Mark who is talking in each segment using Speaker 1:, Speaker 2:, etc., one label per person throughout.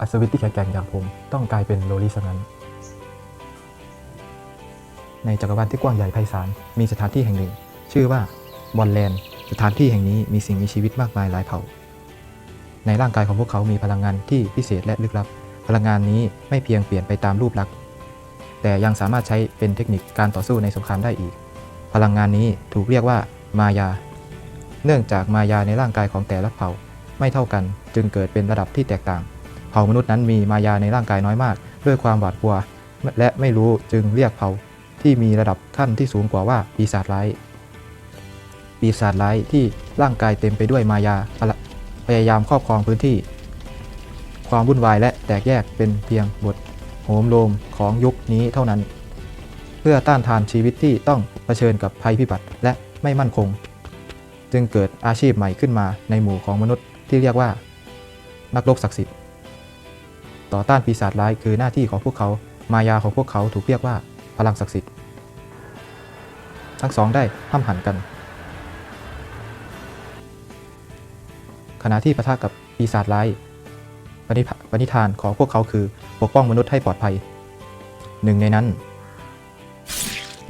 Speaker 1: อัศวินที่แข็งแกร่งอย่างผมต้องกลายเป็นโลลิซะงั้น ในจักรวาลที่กว้างใหญ่ไพศาลมีสถานที่แห่งหนึ่ง ชื่อว่าบอลแลนด์ สถานที่แห่งนี้มีสิ่งมีชีวิตมากมายหลายเผ่า ในร่างกายของพวกเขามีพลังงานที่พิเศษและลึกลับ พลังงานนี้ไม่เพียงเปลี่ยนไปตามรูปลักษณ์แต่ยังสามารถใช้เป็นเทคนิคการต่อสู้ในสงครามได้อีก พลังงานนี้ถูกเรียกว่ามายา เนื่องจากมายาในร่างกายของแต่ละเผ่าไม่เท่ากันจึงเกิดเป็นระดับที่แตกต่าง ผ่ามนุษย์นั้นมีมายาในร่างกายน้อยมาก ด้วยความหวาดกลัว และไม่รู้จึงเรียกเผ่าที่มีระดับขั้นที่สูงกว่าว่าปีศาจร้าย ปีศาจร้ายที่ร่างกายเต็มไปด้วยมายาพยายามครอบครองพื้นที่ ความวุ่นวายและแตกแยกเป็นเพียงบทโหมโลมของยุคนี้เท่านั้น เพื่อต้านทานชีวิตที่ต้องเผชิญกับภัยพิบัติและไม่มั่นคง จึงเกิดอาชีพใหม่ขึ้นมาในหมู่ของมนุษย์ที่เรียกว่า นักรบศักดิ์สิทธิ์ ต่อต้านปีศาจร้ายคือหน้าที่ของพวกเขา มายาของพวกเขาถูกเรียกว่าพลังศักดิ์สิทธิ์ ทั้งสองได้ห้ำหันกัน ขณะที่ปะทะกับปีศาจร้ายปณิพปณิธานของพวกเขาคือปกป้องมนุษย์ให้ปลอดภัย หนึ่งในนั้น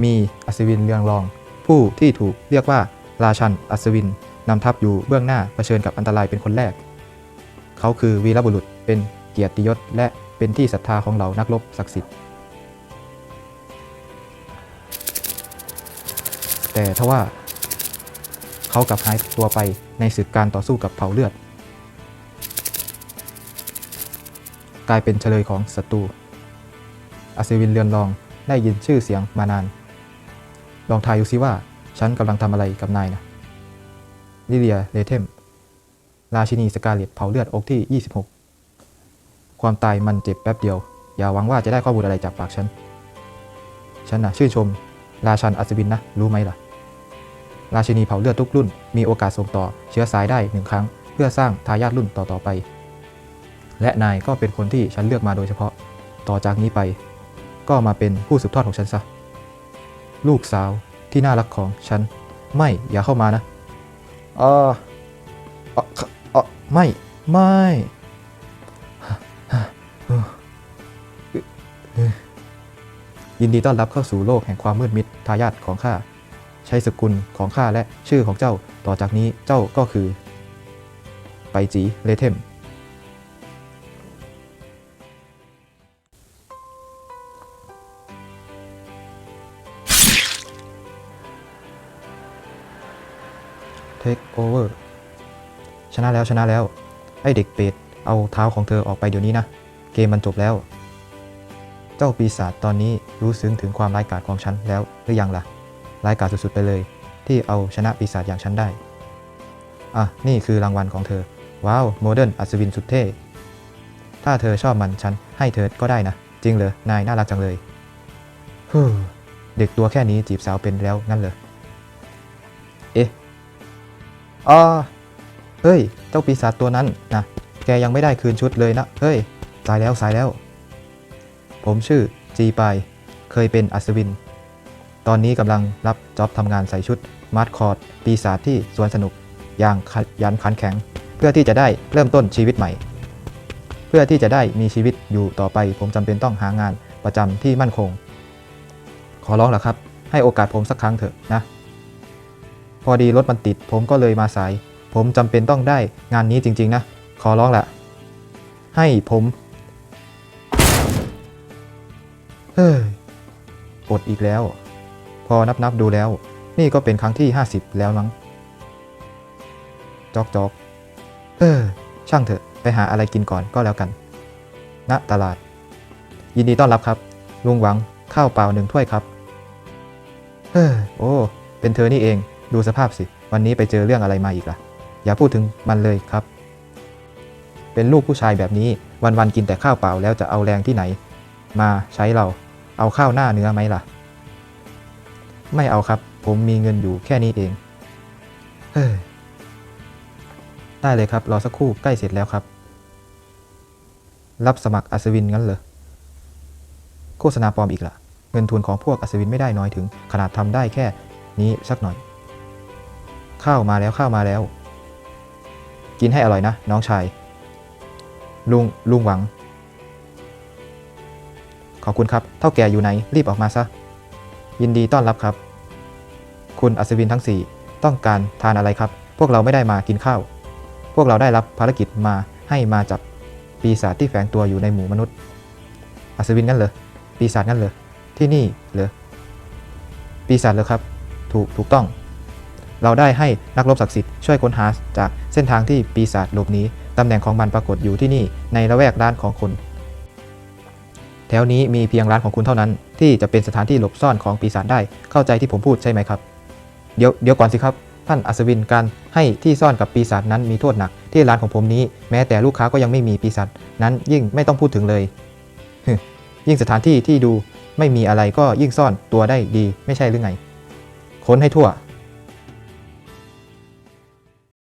Speaker 1: มีอัศวินเรืองรอง ผู้ที่ถูกเรียกว่าราชันอัศวินนำทัพอยู่เบื้องหน้าเผชิญกับอันตรายเป็นคนแรก เขาคือวีรบุรุษเป็น เกียรติยศ และเป็นที่ศรัทธาของเหล่านักรบศักดิ์สิทธิ์ แต่ทว่า เขากลับหายตัวไปในศึกการต่อสู้กับเผ่าเลือด กลายเป็นเฉลยของศัตรูอัศวินเรือนรองได้ยินชื่อเสียงมานาน ลองทายดูซิว่า ฉันกำลังทำอะไรกับนายนะลิเลียเลเทม ราชินีสกาเลตเผาเลือดอกที่ 26 ความตายมันเจ็บแป๊บเดียว อย่าหวังว่าจะได้ข้อมูลอะไรจากปากฉัน ฉันนะชื่นชม ราชันอัศวินนะ รู้ไหมล่ะ ราชินีเผาเลือดทุกรุ่น มีโอกาสส่งต่อเชื้อสายได้หนึ่งครั้ง เพื่อสร้างทายาทรุ่นต่อๆไป และนายก็เป็นคนที่ฉันเลือกมาโดยเฉพาะ ต่อจากนี้ไป ก็มาเป็นผู้สืบทอดของฉันซะ ลูกสาวที่น่ารักของฉัน ไม่อย่าเข้ามานะเออเอ่อเออไม่ ไม่ ยินดีต้อนรับเข้าสู่โลกแห่งความมืดมิดทายาทของข้าใช้สกุลของข้าและชื่อของเจ้าต่อจากนี้เจ้าก็คือ ไปจีเลเทม Take over ชนะแล้วชนะแล้ว ไอเด็กเป็ดเอาเท้าของเธอออกไปเดี๋ยวนี้นะ เกมมันจบแล้ว เจ้าปีศาจตอนนี้รู้ซึ้งถึงความร้ายกาจของฉันแล้วหรือยังล่ะ ร้ายกาจสุดๆไปเลย ที่เอาชนะปีศาจอย่างฉันได้ อะ นี่คือรางวัลของเธอ ว้าว โมเดิร์นอัศวินสุดเท่ ถ้าเธอชอบมันฉันให้เธอก็ได้นะ จริงเหรอ นายน่ารักจังเลยฮู้เด็กตัวแค่นี้จีบสาวเป็นแล้วงั้นเหรอ เอ๊ะอ๋อเฮ้ย เจ้าปีศาจตัวนั้นนะ แกยังไม่ได้คืนชุดเลยนะ เฮ้ย สายแล้วสายแล้ว ผมชื่อจีปาย เคยเป็นอัศวิน ตอนนี้กำลังรับจ็อบทำงานใส่ชุด มาร์ทคอร์ด ปีศาจที่สวนสนุก อย่างขยันขันแข็ง เพื่อที่จะได้เริ่มต้นชีวิตใหม่ เพื่อที่จะได้มีชีวิตอยู่ต่อไป ผมจำเป็นต้องหางานประจำที่มั่นคง ขอร้องละครับ ให้โอกาสผมสักครั้งเถอะนะ พอดีรถมันติด ผมก็เลยมาสาย ผมจำเป็นต้องได้งานนี้จริง ๆ นะ ขอร้องละให้ผม เฮ้ยกดอีกแล้ว พอนับนับๆดูแล้ว นี่ก็เป็นครั้งที่ 50 แล้วมั้ง จอกจอกเออ ช่างเถอะ ไปหาอะไรกินก่อนก็แล้วกัน ณ ตลาด ยินดีต้อนรับครับ ลุงหวัง ข้าวเปล่าหนึ่งถ้วยครับ เฮ้ยโอ้ เป็นเธอนี่เอง ดูสภาพสิ วันนี้ไปเจอเรื่องอะไรมาอีกล่ะ อย่าพูดถึงมันเลยครับ เป็นลูกผู้ชายแบบนี้ วันๆกินแต่ข้าวเปล่าแล้วจะเอาแรงที่ไหน มาใช้เรา เอาข้าวหน้าเนื้อไหมล่ะ ไม่เอาครับ ผมมีเงินอยู่แค่นี้เอง เฮ้ย ได้เลยครับ รอสักครู่ใกล้เสร็จแล้วครับ รับสมัครอัศวินงั้นเหรอ โฆษณาปลอมอีกล่ะ เงินทุนของพวกอัศวินไม่ได้น้อยถึง ขนาดทำได้แค่นี้สักหน่อย ข้าวมาแล้วข้าวมาแล้ว กินให้อร่อยนะ น้องชาย ลุงลุงหวัง ขอบคุณครับ เท่าแก่อยู่ไหน รีบออกมาซะ ยินดีต้อนรับครับ คุณอัศวินทั้ง 4 ต้องการทานอะไรครับ พวกเราไม่ได้มากินข้าว พวกเราได้รับภารกิจมาให้มาจับปีศาจที่แฝงตัวอยู่ในหมู่มนุษย์ อัศวินงั้นเหรอ ปีศาจงั้นเหรอ ที่นี่เหรอ ปีศาจเหรอครับ ถูก ถูกต้อง เราได้ให้นักรบศักดิ์สิทธิ์ช่วยค้นหาจากเส้นทางที่ปีศาจหลบหนีตำแหน่งของมันปรากฏอยู่ที่นี่ในละแวกด้านของคน แถวนี้มีเพียงร้านของคุณเท่านั้น ที่จะเป็นสถานที่หลบซ่อนของปีศาจได้เข้าใจที่ผมพูดใช่ไหมครับ เดี๋ยวเดี๋ยวก่อนสิครับ ท่านอัศวินการให้ที่ซ่อนกับปีศาจนั้นมีโทษหนัก ที่ร้านของผมนี้แม้แต่ลูกค้าก็ยังไม่มีปีศาจนั้นยิ่งไม่ต้องพูดถึงเลย ยิ่งสถานที่ที่ดูไม่มีอะไรก็ยิ่งซ่อนตัวได้ดีไม่ใช่หรือไง ค้นให้ทั่ว